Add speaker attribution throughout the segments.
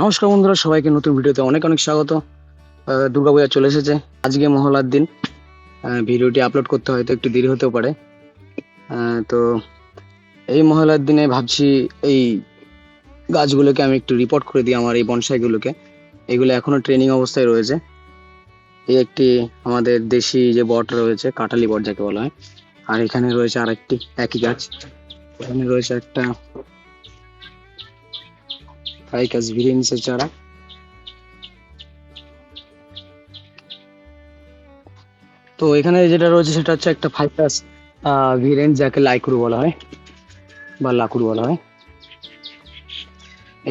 Speaker 1: নমস্কার বন্ধুরা সবাইকে নতুন ভিডিওতে অনেক অনেক স্বাগত দুর্গা পূজা চলে এসেছে আজকে মহলার দিন ভিডিওটি আপলোড করতে হয়তো একটু দেরি হতেও পারে তো এই মহলার দিনে ভাবছি এই গাছগুলোকে আমি একটু রিপোর্ট করে দিই আমার এই বনসাইগুলোকে এগুলো এখনও ট্রেনিং অবস্থায় রয়েছে এই একটি আমাদের দেশি যে বট রয়েছে কাটালি বট যাকে বলা হয় আর এখানে রয়েছে আরেকটি একই গাছ এখানে রয়েছে একটা Kaikas Virense ছাড়া তো এখানে যেটা রয়েছে সেটা হচ্ছে একটা ফাইটাস ভেরিয়েন্ট যাকে লাইকুরু বলা হয় বা লাকুরু বলা হয়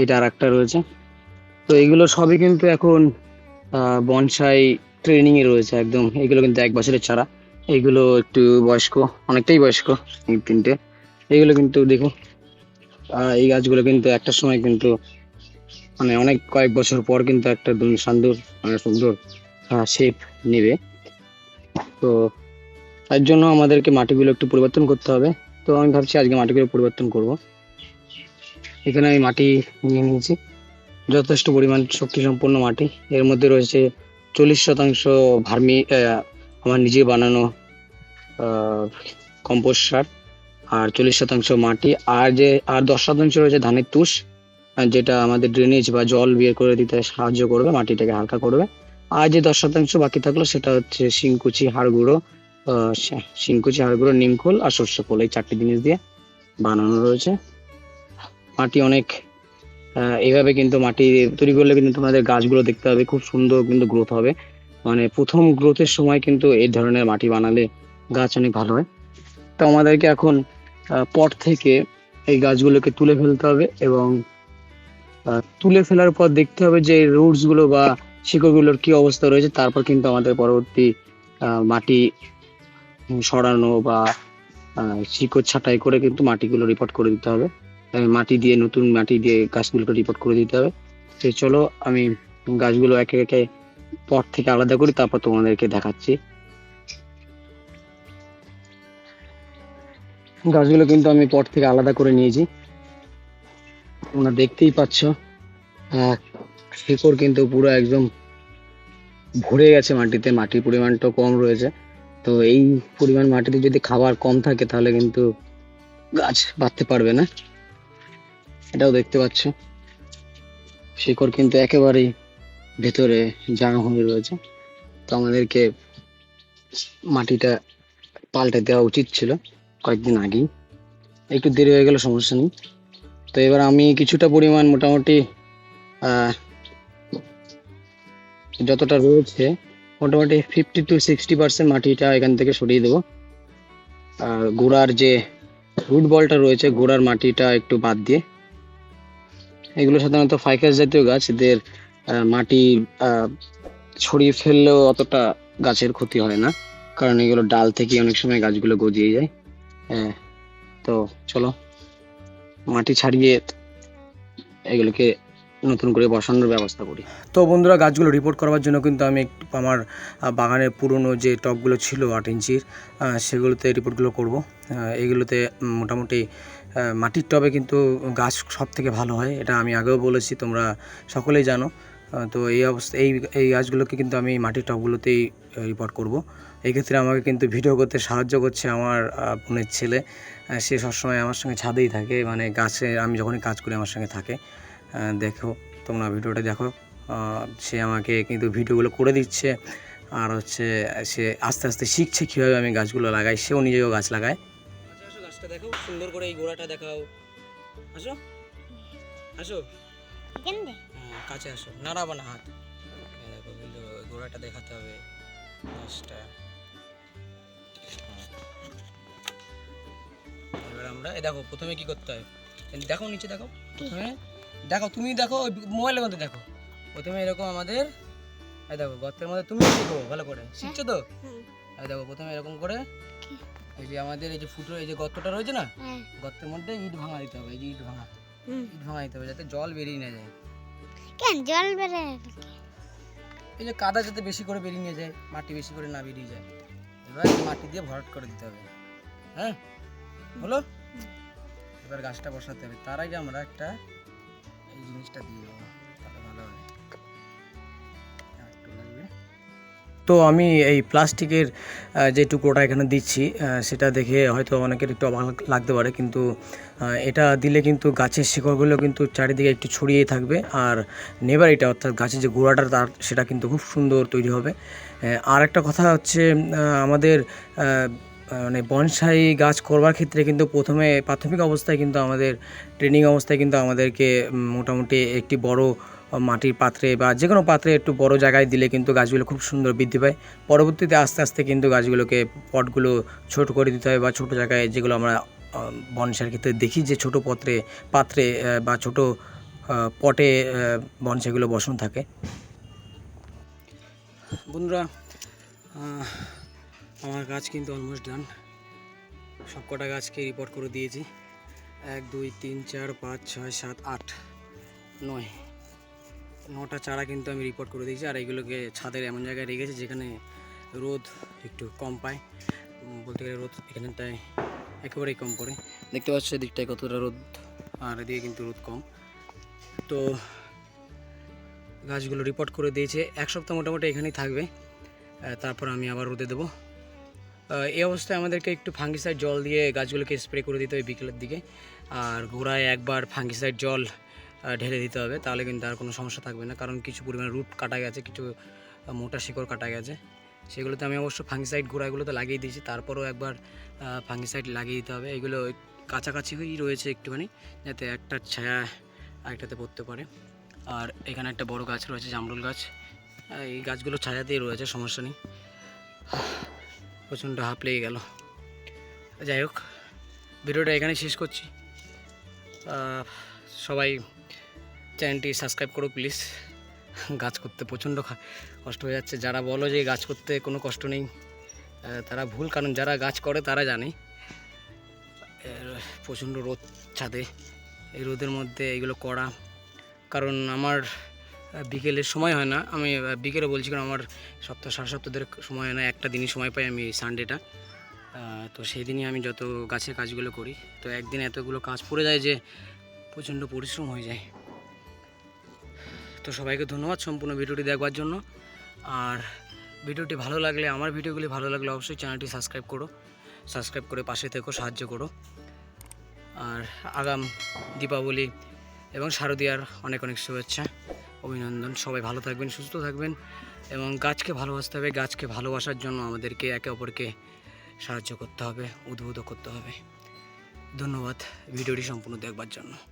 Speaker 1: এটা আর একটা রয়েছে তো এগুলো সবই কিন্তু এখন বনসাই এ রয়েছে একদম এগুলো কিন্তু এক বছরের চারা এগুলো একটু বয়স্ক অনেকটাই বয়স্ক এই তিনটে এগুলো কিন্তু দেখুন এই গাছগুলো কিন্তু একটা সময় কিন্তু মানে অনেক কয়েক বছর পর কিন্তু একটা দুই সুন্দর মানে সুন্দর শেপ নেবে তো তার জন্য আমাদেরকে মাটিগুলো একটু পরিবর্তন করতে হবে তো আমি ভাবছি আজকে মাটিগুলো পরিবর্তন করব এখানে আমি মাটি নিয়ে নিয়েছি যথেষ্ট পরিমাণ শক্তি সম্পন্ন মাটি এর মধ্যে রয়েছে চল্লিশ শতাংশ ভার্মি আমার নিজে বানানো কম্পোস্ট সার আর চল্লিশ শতাংশ মাটি আর যে আর দশ শতাংশ রয়েছে ধানের তুষ যেটা আমাদের ড্রেনেজ বা জল বের করে দিতে সাহায্য করবে মাটিটাকে হালকা করবে আর যে দশ শতাংশ বাকি থাকলো সেটা হচ্ছে শিংকুচি হাড় গুঁড়ো শিংকুচি হাড় গুঁড়ো নিমখোল আর সর্ষে খোল এই চারটি জিনিস দিয়ে বানানো রয়েছে মাটি অনেক এভাবে কিন্তু মাটি তৈরি করলে কিন্তু তোমাদের গাছগুলো দেখতে হবে খুব সুন্দর কিন্তু গ্রোথ হবে মানে প্রথম গ্রোথের সময় কিন্তু এই ধরনের মাটি বানালে গাছ অনেক ভালো হয় তো আমাদেরকে এখন পট থেকে এই গাছগুলোকে তুলে ফেলতে হবে এবং তুলে ফেলার পর দেখতে হবে যে রুটস গুলো বা শিকড়গুলোর কি অবস্থা রয়েছে তারপর কিন্তু আমাদের পরবর্তী মাটি সরানো বা শিকড় ছাঁটাই করে কিন্তু মাটিগুলো রিপোর্ট করে দিতে হবে মাটি দিয়ে নতুন মাটি দিয়ে গাছগুলোকে রিপোর্ট করে দিতে হবে সে চলো আমি গাছগুলো একে একে পট থেকে আলাদা করি তারপর তোমাদেরকে দেখাচ্ছি গাছগুলো কিন্তু আমি পট থেকে আলাদা করে নিয়েছি তোমরা দেখতেই পাচ্ছ শিকড় কিন্তু পুরো একদম ভরে গেছে মাটিতে মাটির পরিমাণটাও কম রয়েছে তো এই পরিমাণ মাটিতে যদি খাবার কম থাকে তাহলে কিন্তু গাছ বাড়তে পারবে না এটাও দেখতে পাচ্ছ শিকড় কিন্তু একেবারেই ভেতরে জানো হয়ে রয়েছে তো আমাদেরকে মাটিটা পাল্টে দেওয়া উচিত ছিল কয়েকদিন আগেই একটু দেরি হয়ে গেলে সমস্যা নেই তো এবার আমি কিছুটা পরিমাণ মোটামুটি যতটা রয়েছে মোটামুটি ফিফটি টু সিক্সটি পার্সেন্ট মাটিটা এখান থেকে সরিয়ে দেবো আর গোড়ার যে রুট বলটা রয়েছে গোড়ার মাটিটা একটু বাদ দিয়ে এগুলো সাধারণত ফাইকাস জাতীয় গাছ এদের মাটি ছড়িয়ে ফেললেও অতটা গাছের ক্ষতি হয় না কারণ এগুলো ডাল থেকে অনেক সময় গাছগুলো গজিয়ে যায় হ্যাঁ তো চলো মাটি ছাড়িয়ে এগুলোকে নতুন করে বসানোর ব্যবস্থা করি তো বন্ধুরা গাছগুলো রিপোর্ট করার জন্য কিন্তু আমি একটু আমার বাগানের পুরনো যে টপগুলো ছিল আট ইঞ্চির সেগুলোতে রিপোর্টগুলো করব এগুলোতে মোটামুটি মাটির টবে কিন্তু গাছ সব থেকে ভালো হয় এটা আমি আগেও বলেছি তোমরা সকলেই জানো তো এই অবস্থা এই এই গাছগুলোকে কিন্তু আমি মাটির টপগুলোতেই রিপোর্ট করব এই ক্ষেত্রে আমাকে কিন্তু ভিডিও করতে সাহায্য করছে আমার বোনের ছেলে সে সবসময় আমার সঙ্গে ছাদেই থাকে মানে গাছে আমি যখনই কাজ করি আমার সঙ্গে থাকে দেখো তোমরা ভিডিওটা দেখো সে আমাকে কিন্তু ভিডিওগুলো করে দিচ্ছে আর হচ্ছে সে আস্তে আস্তে শিখছে কীভাবে আমি গাছগুলো লাগাই সেও নিজেও গাছ লাগায় আচ্ছা, গাছটা দেখাও সুন্দর করে এই গোড়াটা দেখাও আসো আসো হ্যাঁ, কাছে আসো নাড়াবো না হাত দেখো কিন্তু গোড়াটা দেখাতে হবে গাছটা হ্যাঁ। এবার আমরা এ দেখো প্রথমে কি করতে হয় দেখো নিচে দেখো প্রথমে দেখো তুমি দেখো মোবাইলের মধ্যে দেখো প্রথমে এরকম আমাদের এই দেখো গর্তের মধ্যে তুমি শিখো ভালো করে হ্যাঁ। শিখছো তো এই দেখো প্রথমে এরকম করে এই যে আমাদের এই যে ফুটো এই যে গর্তটা রয়েছে না গর্তের মধ্যে ইট ভাঙা দিতে হবে এই যে ইট ভাঙা ইট ভাঙা দিতে হবে যাতে জল বেরিয়ে না যায়
Speaker 2: কেন জল বেরিয়ে
Speaker 1: এই যে কাদা যাতে বেশি করে বেরিয়ে না যায় মাটি বেশি করে না বেরিয়ে যায় এবার মাটি দিয়ে ভরাট করে দিতে হবে হ্যাঁ হলো এবার গাছটা বসাতে হবে তার আগে আমরা একটা এই জিনিসটা দিয়ে দেবো তো আমি এই প্লাস্টিকের যে টুকরোটা এখানে দিচ্ছি সেটা দেখে হয়তো অনেকের একটু অবাক লাগতে পারে কিন্তু এটা দিলে কিন্তু গাছের শিকড়গুলো কিন্তু চারিদিকে একটু ছড়িয়ে থাকবে আর নেবার এটা অর্থাৎ গাছের যে গোড়াটা তার সেটা কিন্তু খুব সুন্দর তৈরি হবে আর একটা কথা হচ্ছে আমাদের মানে বনসাই গাছ করবার ক্ষেত্রে কিন্তু প্রথমে প্রাথমিক অবস্থায় কিন্তু আমাদের ট্রেনিং অবস্থায় কিন্তু আমাদেরকে মোটামুটি একটি বড় মাটির পাত্রে বা যে কোনো পাত্রে একটু বড় জায়গায় দিলে কিন্তু গাছগুলো খুব সুন্দর বৃদ্ধি পায় পরবর্তীতে আস্তে আস্তে কিন্তু গাছগুলোকে পটগুলো ছোট করে দিতে হয় বা ছোট জায়গায় যেগুলো আমরা বনসার ক্ষেত্রে দেখি যে ছোট পত্রে পাত্রে বা ছোট পটে বনসাগুলো বসানো থাকে বন্ধুরা আমার গাছ কিন্তু অলমোস্ট ডান সব কটা গাছকে রিপোর্ট করে দিয়েছি এক দুই তিন চার পাঁচ ছয় সাত আট নয় নটা চারা কিন্তু আমি রিপোর্ট করে দিয়েছি আর এগুলোকে ছাদের এমন জায়গায় রেখেছি যেখানে রোদ একটু কম পায় বলতে গেলে রোদ এখানটায় একেবারেই কম পড়ে দেখতে পাচ্ছ এদিকটায় কতটা রোদ আর এদিকে কিন্তু রোদ কম তো গাছগুলো রিপোর্ট করে দিয়েছে এক সপ্তাহ মোটামুটি এখানেই থাকবে তারপর আমি আবার রোদে দেবো এই অবস্থায় আমাদেরকে একটু ফাঙ্গিসাইড জল দিয়ে গাছগুলোকে স্প্রে করে দিতে হয় বিকেলের দিকে আর গোড়ায় একবার ফাঙ্গিসাইড জল ঢেলে দিতে হবে তাহলে কিন্তু আর কোনো সমস্যা থাকবে না কারণ কিছু পরিমাণে রুট কাটা গেছে কিছু মোটা শিকড় কাটা গেছে সেগুলোতে আমি অবশ্য ফাঙ্গিসাইড গুঁড়াগুলোতে লাগিয়ে দিয়েছি তারপরেও একবার ফাঙ্গিসাইড লাগিয়ে দিতে হবে এগুলো কাছাকাছি হয়েই রয়েছে একটুখানি যাতে একটা ছায়া আরেকটাতে পড়তে পারে আর এখানে একটা বড় গাছ রয়েছে জামরুল গাছ এই গাছগুলো ছায়াতেই রয়েছে সমস্যা নেই প্রচণ্ড হাফ লেগে গেল যাই হোক ভিডিওটা এখানে শেষ করছি সবাই চ্যানেলটি সাবস্ক্রাইব করো প্লিজ গাছ করতে প্রচণ্ড কষ্ট হয়ে যাচ্ছে যারা বলো যে গাছ করতে কোনো কষ্ট নেই তারা ভুল কারণ যারা গাছ করে তারা জানে প্রচণ্ড রোদ ছাদে এই রোদের মধ্যে এগুলো করা কারণ আমার বিকেলের সময় হয় না আমি বিকেলে বলছি কারণ আমার সপ্তাহ সাড়ে সপ্তাহের সময় হয় না একটা দিনই সময় পাই আমি সানডেটা তো সেই দিনই আমি যত গাছের কাজগুলো করি তো একদিন এতগুলো কাজ পড়ে যায় যে প্রচণ্ড পরিশ্রম হয়ে যায় তো সবাইকে ধন্যবাদ সম্পূর্ণ ভিডিওটি দেখবার জন্য আর ভিডিওটি ভালো লাগলে আমার ভিডিওগুলি ভালো লাগলে অবশ্যই চ্যানেলটি সাবস্ক্রাইব করো সাবস্ক্রাইব করে পাশে থেকো সাহায্য করো আর আগাম দীপাবলি এবং শারদীয়ার অনেক অনেক শুভেচ্ছা অভিনন্দন সবাই ভালো থাকবেন সুস্থ থাকবেন এবং গাছকে ভালোবাসতে হবে গাছকে ভালোবাসার জন্য আমাদেরকে একে অপরকে সাহায্য করতে হবে উদ্বুদ্ধ করতে হবে ধন্যবাদ ভিডিওটি সম্পূর্ণ দেখবার জন্য